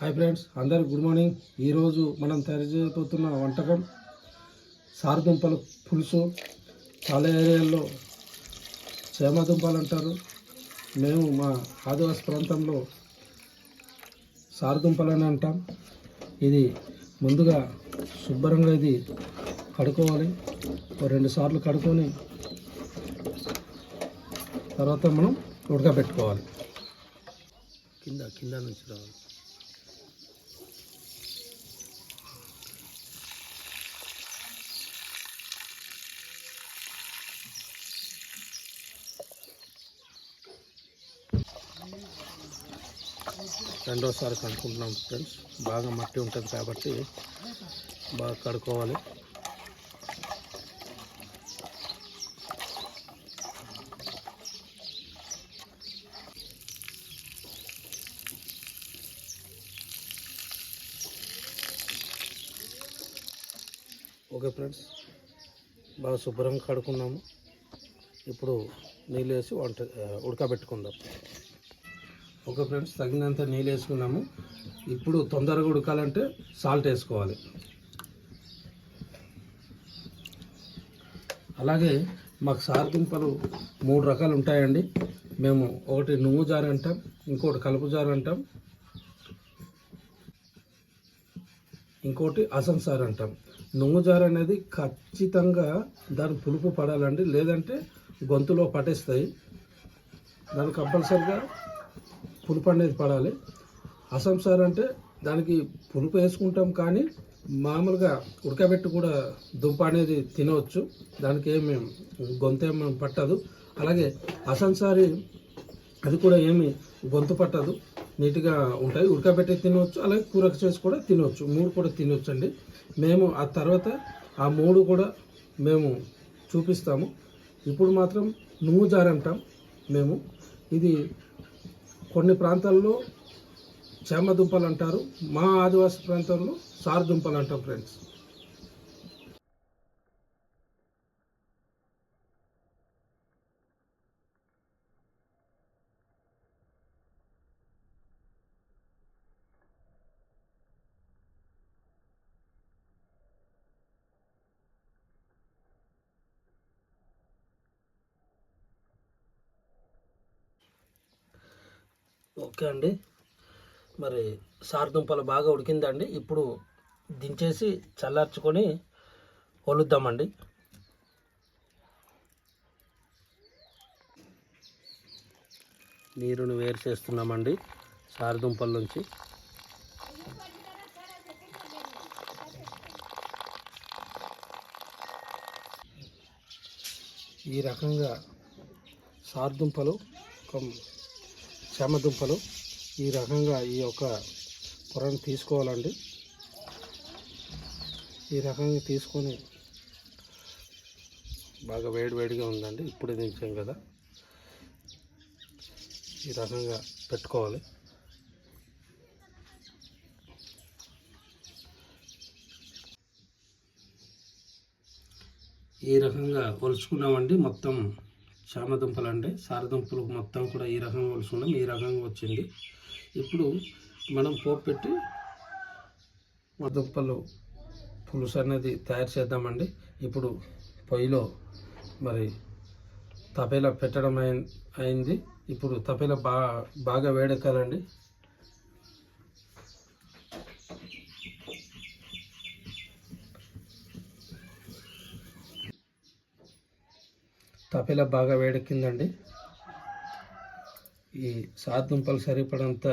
Hi friends అందరు good morning. ఈరోజు మనం తయారు చేయబోతున్న వంటకం సారదుంపల పులుసు. చాలా ఏరియాల్లో చేమదుంపలు అంటారు మేము మా ఆదివాసి ప్రాంతంలో సారదుంపలు అని అంటాం. ఇది ముందుగా శుభ్రంగా ఇది కడుక్కోవాలి. రెండు సార్లు కడుక్కొని తర్వాత మనం ఉడకబెట్టుకోవాలి. కింద కింద నుంచి రావాలి. రెండోసారి కడుక్కుంటున్నాం ఫ్రెండ్స్. బాగా మట్టి ఉంటుంది కాబట్టి బాగా కడుక్కోవాలి. Okay friends. బాగా శుభ్రంగా కడుక్కున్నాము. ఇప్పుడు నీళ్ళు వేసి వంట ఉడకబెట్టుకుందాం. ఓకే ఫ్రెండ్స్ తగినంత నీళ్ళు వేసుకున్నాము. ఇప్పుడు తొందరగా ఉడకాలంటే సాల్ట్ వేసుకోవాలి. అలాగే మాకు సారదుంపలు మూడు రకాలు ఉంటాయండి. మేము ఒకటి నువ్వు జారు అంటాం ఇంకోటి కలుపు జారు అంటాం ఇంకోటి అసం సార్ అంటాం. నువ్వు జారు అనేది ఖచ్చితంగా దాని పులుపు పడాలండి. లేదంటే గొంతులో పట్టేస్తాయి. దాన్ని కంపల్సరిగా పులుపు అనేది పడాలి. అసంసార్ అంటే దానికి పులుపు వేసుకుంటాం కానీ మామూలుగా ఉడకబెట్టి కూడా దుంప అనేది తినవచ్చు. దానికి ఏమి గొంతేం పట్టదు. అలాగే అసంసారి అది కూడా ఏమి గొంతు పట్టదు. నీట్గా ఉంటాయి. ఉడకబెట్టి తినవచ్చు. అలాగే కూరకు చేసి కూడా తినవచ్చు. మూడు కూడా తినవచ్చు అండి మేము ఆ తర్వాత ఆ మూడు కూడా మేము చూపిస్తాము. ఇప్పుడు మాత్రం నువ్వు జారంటాం మేము. ఇది కొన్ని ప్రాంతాల్లో చేమ దుంపలు అంటారు. మా ఆదివాసీ ప్రాంతంలో సార్ దుంపలు అంటాం ఫ్రెండ్స్ ఓకే అండి. మరి సారదుంపలు బాగా ఉడికిందండి. ఇప్పుడు దించేసి చల్లార్చుకొని వలుద్దామండి నీరుని వేరు చేస్తున్నామండి సారదుంపల నుంచి. ఈ రకంగా సారదుంపలు ఒక చేమదుంపలు ఈ రకంగా ఈ యొక్క పొరను తీసుకోవాలండి. ఈ రకంగా తీసుకొని బాగా వేడి వేడిగా ఉందండి. ఇప్పుడే దించాం కదా. ఈ రకంగా పెట్టుకోవాలి. ఈ రకంగా కొలుచుకున్నామండి మొత్తం. చామదుంపలు అంటే సారదుంపలు మొత్తం కూడా ఈ రకంగా కొలుచుకున్నాం ఈ రకంగా వచ్చింది. ఇప్పుడు మనం పోపు పెట్టి దుంపలు పులుసు అనేది తయారు చేద్దామండి. ఇప్పుడు పొయ్యిలో మరి తపేలా పెట్టడం అయి అయింది. ఇప్పుడు తపేలా బాగా బాగా వేడెక్కాలండి. తపేలా బాగా వేడెక్కిందండి ఈ సాదుంపలు సరిపడంత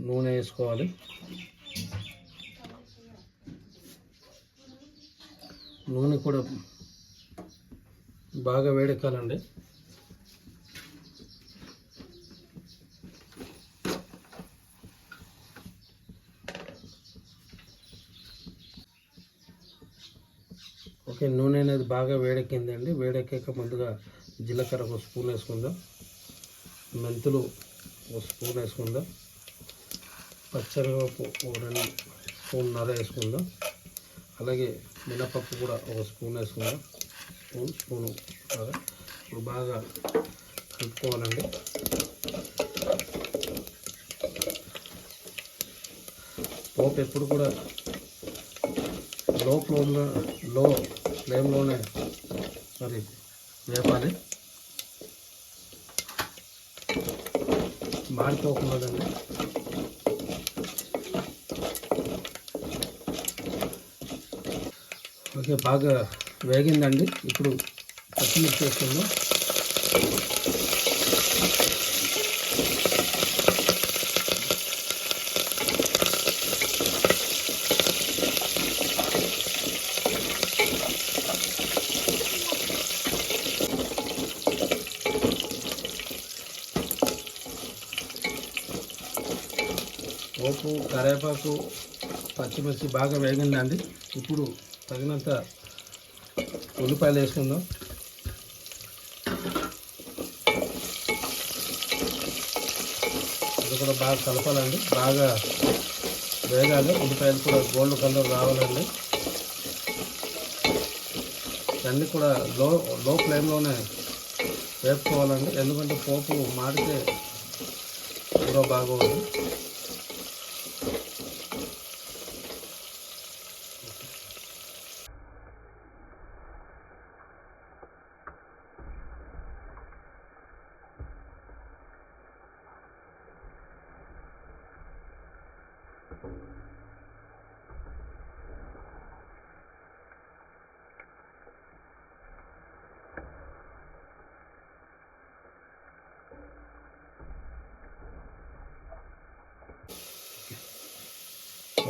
నూనె వేసుకోవాలి. నూనె కూడా బాగా వేడెక్కాలండి. ఓకే నూనె అనేది బాగా వేడెక్కిందండి. వేడెక్కాక ముందుగా జీలకర్ర ఒక స్పూన్ వేసుకుందాం. మెంతులు ఒక స్పూన్ వేసుకుందాం. పచ్చనగపప్పు ఒక రెండు స్పూన్నర వేసుకుందాం. అలాగే మినపప్పు కూడా ఒక స్పూన్ వేసుకుందాం. స్పూన్ స్పూను బాగా ఇప్పుడు బాగా కలుపుకోవాలండి. పోపు ఎప్పుడు కూడా లో ఫ్లేమ్లో లో ఫ్లేమ్లోనే మరి వేపాలి. మాడిపోకుండాదండి. ఓకే బాగా వేగిందండి. ఇప్పుడు పచ్చిమిర్చి వేసుకుందాం పోపు కరివేపాకు పచ్చిమిర్చి బాగా వేగిందండి. ఇప్పుడు తగినంత ఉల్లిపాయలు వేసుకుందాం. ఇది కూడా బాగా కలపాలండి. బాగా వేగాలి. ఉల్లిపాయలు కూడా గోల్డ్ కలర్ రావాలండి. ఇవన్నీ కూడా లో లో ఫ్లేమ్లోనే వేపుకోవాలండి. ఎందుకంటే పోపు మాడితే కూడా బాగోదు.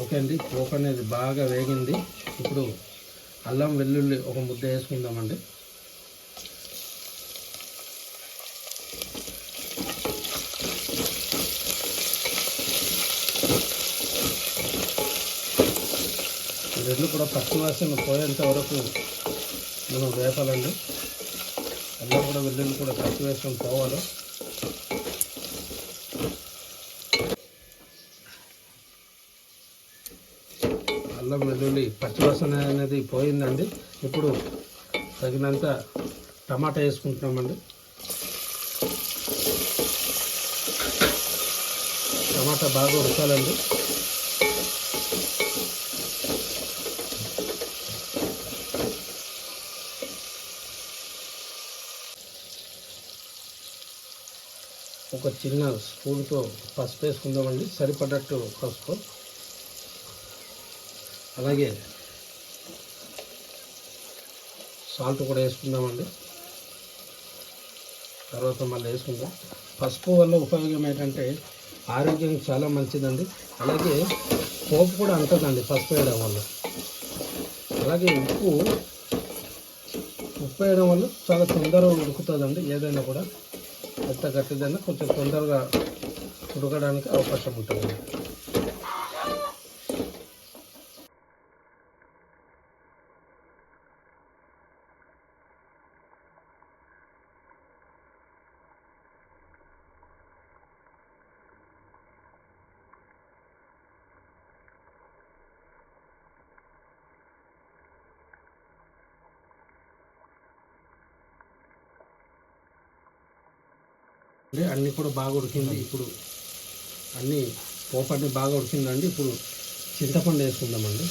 ఓకే అండి పోపు అనేది బాగా వేగింది. ఇప్పుడు అల్లం వెల్లుల్లి ఒక ముద్ద వేసుకుందామండి. రెండు కూడా పచ్చివాసన పోయేంత వరకు మనం వేపాలండి. అల్లం కూడా వెల్లుల్లి కూడా పచ్చి వేసుకొని పోవాలి. అల్లం వెల్లుల్లి పచ్చివాసన అనేది పోయిందండి. ఇప్పుడు తగినంత టమాటా వేసుకుంటున్నామండి. టమాటా బాగా ఉడకాలండి. ఒక చిన్న స్పూన్తో పసుపు వేసుకుందామండి. సరిపడట్టు పసుపు. అలాగే సాల్ట్ కూడా వేసుకుందామండి. తర్వాత మళ్ళీ వేసుకుందాం. పసుపు వల్ల ఉపయోగం ఏంటంటే ఆరోగ్యం చాలా మంచిదండి. అలాగే పోపు కూడా అంటుందండి పసుపు వేయడం వల్ల. అలాగే ఉప్పు ఉప్పు వేయడం వల్ల చాలా తొందరగా ఉడుకుతుందండి ఏదైనా కూడా. ఎంత గట్టిదైనా కొంచెం తొందరగా ఉడకడానికి అవకాశం ఉంటుంది. అంటే అన్నీ కూడా బాగా ఉడికింది. ఇప్పుడు అన్నీ పోపు బాగా ఉడికిందండి. ఇప్పుడు చింతపండు వేసుకుందామండి.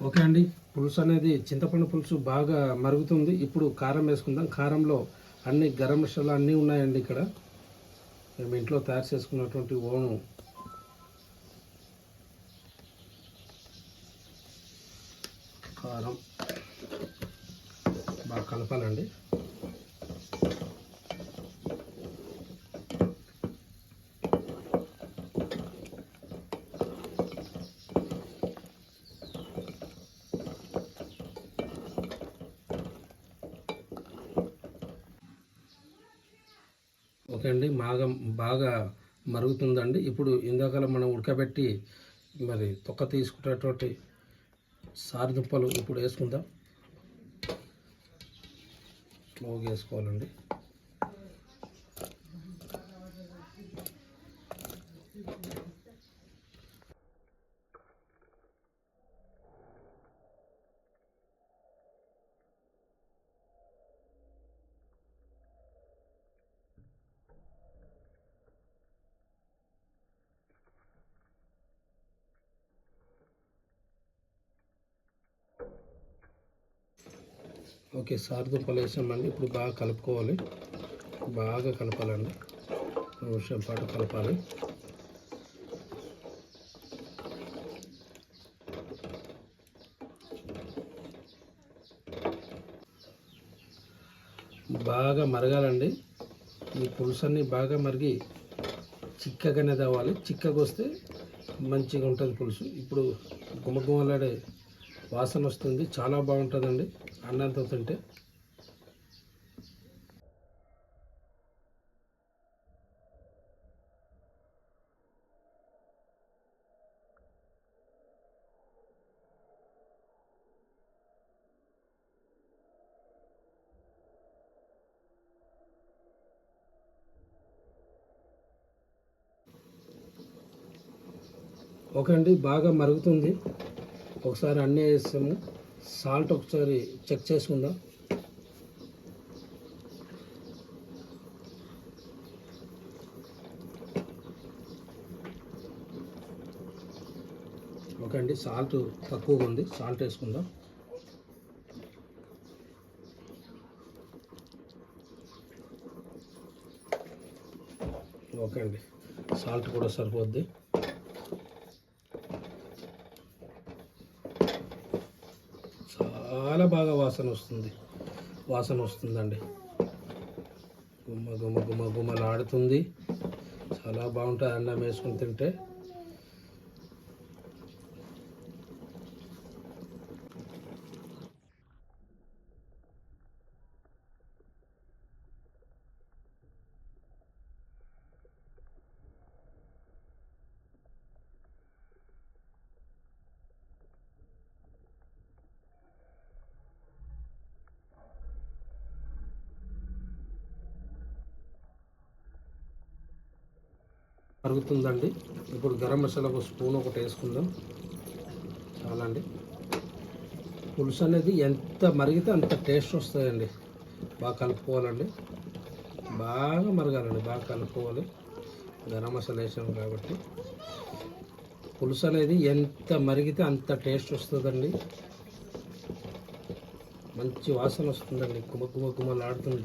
ఓకే అండి. పులుసు అనేది చింతపండు పులుసు బాగా మరుగుతుంది. ఇప్పుడు కారం వేసుకుందాం. కారంలో అన్ని గరం మసాలా అన్నీ ఉన్నాయండి ఇక్కడ. మేము ఇంట్లో తయారు చేసుకున్నటువంటి ఓను. కారం. బాగా కలపాలండి ఓకే అండి బాగా బాగా మరుగుతుందండి. ఇప్పుడు ఇందాక మనం ఉడకబెట్టి మరి తొక్క తీసుకునేటువంటి సారదుప్పలు ఇప్పుడు వేసుకుందాం. స్లోగా వేసుకోవాలండి. ఓకే సారదుప్పలు వేసామండి ఇప్పుడు బాగా కలుపుకోవాలి. బాగా కలపాలండి. నిమిషం పాటు కలపాలి. బాగా మరగాలండి. ఈ పులుసు అన్ని బాగా మరిగి చిక్కగానే తవ్వాలి. చిక్కగా వస్తే మంచిగా ఉంటుంది పులుసు. ఇప్పుడు గుమగుమలాడే వాసన వస్తుంది. చాలా బాగుంటుందండి. అన్నంతో తింటే ఓకే అండి బాగా మరుగుతుంది. ఒకసారి అన్నీ వేస్తాము. సాల్ట్ ఒకసారి చెక్ చేసుకుందాం. ఓకే అండి సాల్ట్ తక్కువగా ఉంది సాల్ట్ వేసుకుందాం. ఓకే అండి సాల్ట్ కూడా సరిపోద్ది. చాలా బాగా వాసన వస్తుంది. వాసన వస్తుందండి. గుమ్మ గుమ్మ గుమ్మ గుమ్మలాడుతుంది చాలా బాగుంటుంది అన్నం వేసుకుని తింటే. మరుగుతుందండి ఇప్పుడు గరం మసాలా ఒక స్పూన్ ఒకటి వేసుకుందాం. చాలా అండి పులుసు అనేది ఎంత మరిగితే అంత టేస్ట్ వస్తుందండి బాగా కలుపుకోవాలండి. బాగా మరగాలండి. బాగా కలుపుకోవాలి. గరం మసాలా వేసాం కాబట్టి. పులుసు అనేది ఎంత మరిగితే అంత టేస్ట్ వస్తుందండి. మంచి వాసన వస్తుందండి. గుమ్మ గుమ్మ గుమ్మలాడుతుంది